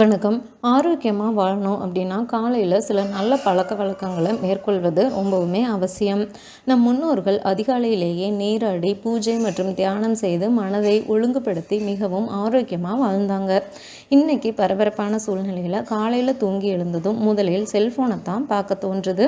வணக்கம். ஆரோக்கியமாக வாழணும் அப்படின்னா காலையில் சில நல்ல பழக்க வழக்கங்களை மேற்கொள்வது ரொம்பவுமே அவசியம். நம் முன்னோர்கள் அதிகாலையிலேயே நீராடி பூஜை மற்றும் தியானம் செய்து மனதை ஒழுங்குபடுத்தி மிகவும் ஆரோக்கியமாக வாழ்ந்தாங்க. இன்றைக்கி பரபரப்பான சூழ்நிலையில் காலையில் தூங்கி எழுந்ததும் முதலில் செல்ஃபோனை தான் பார்க்க தோன்றுது.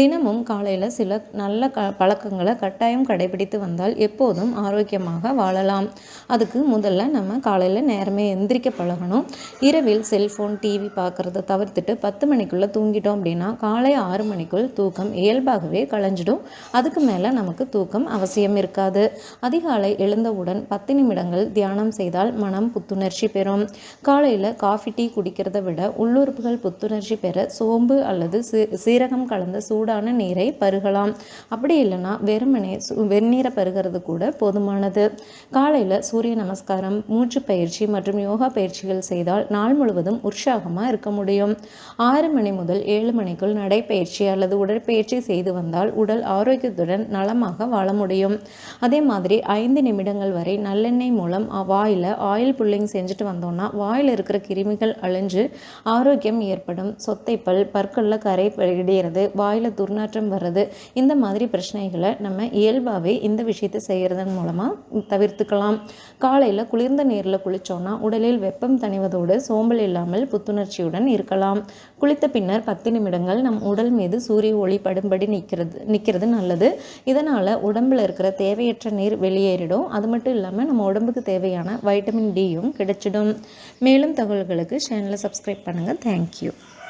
தினமும் காலையில் சில நல்ல க பழக்கங்களை கட்டாயம் கடைபிடித்து வந்தால் எப்போதும் ஆரோக்கியமாக வாழலாம். அதுக்கு முதல்ல நம்ம காலையில் நேரமே எந்திரிக்க பழகணும். இரவில் செல்ஃபோன் டிவி பார்க்குறத தவிர்த்துட்டு பத்து மணிக்குள்ளே தூங்கிட்டோம் அப்படின்னா காலை ஆறு மணிக்குள் தூக்கம் இயல்பாகவே களைஞ்சிடும். அதுக்கு மேலே நமக்கு தூக்கம் அவசியம் இருக்காது. அதிகாலை எழுந்தவுடன் பத்து நிமிடங்கள் தியானம் செய்தால் மனம் புத்துணர்ச்சி பெறும். காலையில் காஃபி டீ குடிக்கிறத விட உள்ளுறுப்புகள் புத்துணர்ச்சி பெற சோம்பு அல்லது சீரகம் கலந்த சூடான நீரை பருகலாம். அப்படி இல்லைன்னா வெறுமனே வெந்நீரை பருகிறது கூட போதுமானது. காலையில் சூரிய நமஸ்காரம் மூச்சு பயிற்சி மற்றும் யோகா பயிற்சிகள் செய்தால் நாள் முழுவதும் உற்சாகமாக இருக்க முடியும். ஆறு மணி முதல் ஏழு மணிக்குள் நடைப்பயிற்சி அல்லது உடற்பயிற்சி செய்து வந்தால் உடல் ஆரோக்கியத்துடன் நலமாக வாழ முடியும். அதே மாதிரி ஐந்து நிமிடங்கள் வரை நல்லெண்ணெய் மூலம் வாயில் ஆயில் புல்லிங் செஞ்சுட்டு வந்தோம்னா வாயில் வாயில் இருக்கிற கிருமிகள் அழிஞ்சு ஆரோக்கியம் ஏற்படும். சொத்தைப்பல் பற்களில் கரை இடையிறது வாயில் துர்நாற்றம் வர்றது இந்த மாதிரி பிரச்சனைகளை நம்ம இயல்பாகவே இந்த விஷயத்தை செய்கிறதன் மூலமாக தவிர்த்துக்கலாம். காலையில் குளிர்ந்த நீரில் குளித்தோன்னா உடலில் வெப்பம் தணிவதோடு சோம்பல் இல்லாமல் புத்துணர்ச்சியுடன் இருக்கலாம். குளித்த பின்னர் பத்து நிமிடங்கள் நம் உடல் மீது சூரிய ஒளி படும்படி நிற்கிறது நிற்கிறது நல்லது. இதனால் உடம்பில் இருக்கிற தேவையற்ற நீர் வெளியேறிடும். அது மட்டும் இல்லாமல் நம்ம உடம்புக்கு தேவையான வைட்டமின் டியும் கிடைச்சிடும். மேலும் தகவல்களுக்கு சேனலை சப்ஸ்கிரைப் பண்ணுங்கள் தேங்க்யூ